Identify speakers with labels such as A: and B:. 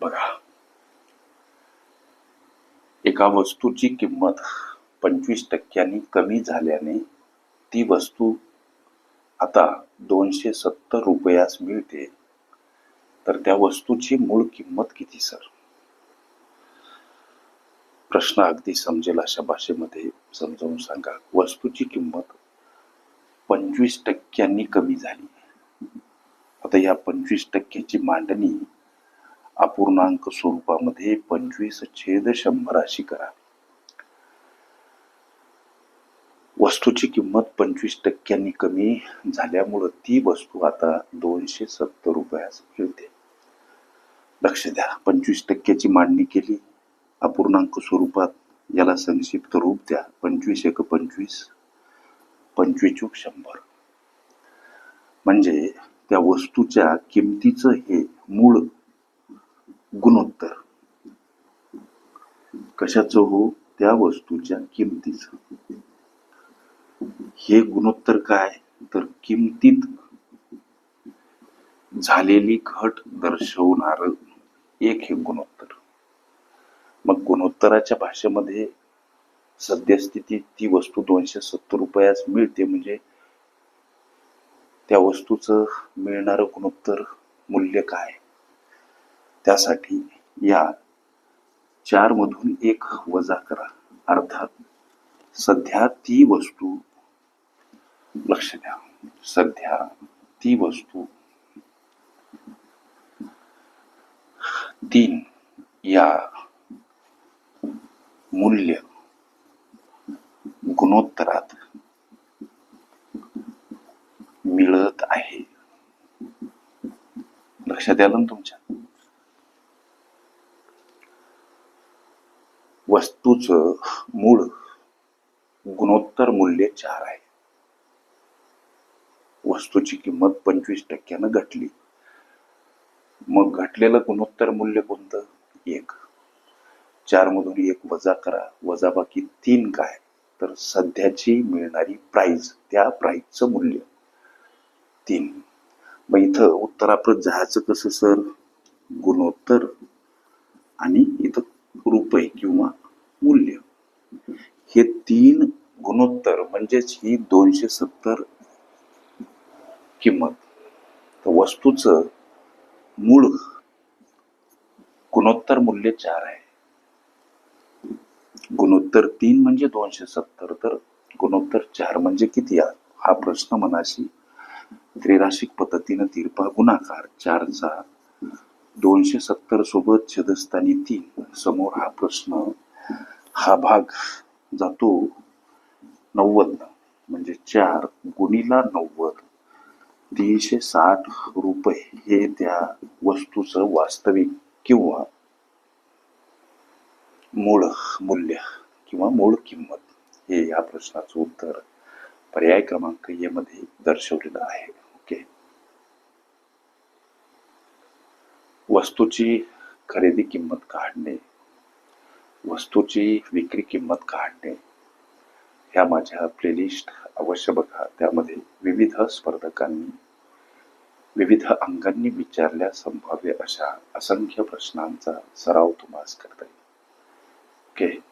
A: बघा. एका वस्तूची किंमत पंचवीस टक्क्यांनी कमी झाल्याने ती वस्तू आता दोनशे सत्तर रुपयास मिळते. तर त्या वस्तूची मूळ किंमत किती सर? प्रश्न अगदी समजेल अशा भाषेमध्ये समजावून सांगा. वस्तूची किंमत पंचवीस टक्क्यांनी कमी झाली. आता या पंचवीस टक्क्याची मांडणी अपूर्णांक स्वरूपामध्ये पंचवीस छेद शंभर अशी करा. वस्तूची किंमत पंचवीस टक्क्यांनी कमी झाल्यामुळं ती वस्तू आता दोनशे सत्तर रुपयास मिळते लक्ष द्या पंचवीस टक्क्याची मांडणी केली अपूर्णांक स्वरूपात याला संक्षिप्त रूप द्या पंचवीस एक पंचवीस पंचवीस चूक शंभर. म्हणजे त्या वस्तूच्या किमतीचं हे मूळ गुणोत्तर. कशाचं हो? त्या वस्तूच्या किमतीच. हे गुणोत्तर काय? तर किमतीत झालेली घट दर्शवणार एक हे गुणोत्तर. मग गुणोत्तराच्या भाषेमध्ये सद्यस्थितीत ती वस्तू दोनशे सत्तर रुपयास मिळते म्हणजे त्या वस्तूचं मिळणारं गुणोत्तर मूल्य काय? त्यासाठी या चार मधून एक वजा करा. अर्थात सध्या ती वस्तू लक्ष द्या सध्या ती वस्तू तीन या मूल्य गुणोत्तरात मिळत आहे. लक्षात आलं ना तुमच्या? वस्तूचं मूळ गुणोत्तर मूल्य चार आहे. वस्तूची किंमत पंचवीस टक्क्यानं घटली. मग घटलेलं गुणोत्तर मूल्य कोणतं? एक. चार मधून एक वजा करा. वजा बाकी तीन काय? तर सध्याची मिळणारी प्राइस त्या प्राइसचं मूल्य. तीन. मग इथं उत्तराप्रत जहाचं कसं सर गुणोत्तर आणि रुपये किंवा मूल्य. हे तीन गुणोत्तर म्हणजेच ही दोनशे सत्तर किंमत. तर वस्तूचं मूळ गुणोत्तर मूल्य चार आहे. गुणोत्तर तीन म्हणजे दोनशे सत्तर तर गुणोत्तर चार म्हणजे किती हा प्रश्न मनाशी त्रिराशिक पद्धतीनं तिरपा गुणाकार चारचा दोनशे सत्तर सोबत छेदस्थानी तीन. समोर हा प्रश्न हा भाग जातो नव्वद म्हणजे चार गुणीला नव्वद. तीनशे साठ रुपये हे त्या वस्तूचं वास्तविक किंवा मूळ मूल्य किंवा मूळ किंमत हे या प्रश्नाचं उत्तर पर्याय क्रमांक ये मध्ये दर्शवलेलं आहे ओके वस्तूची खरेदी किंमत काढणे वस्तूची विक्री किंमत काढणे ह्या माझ्या प्लेलिस्ट अवश्य बघा. त्यामध्ये विविध स्पर्धकांनी विविध अंगांनी विचारल्या संभाव्य अशा असंख्य प्रश्नांचा सराव तुम्हाला करता येईल. ओके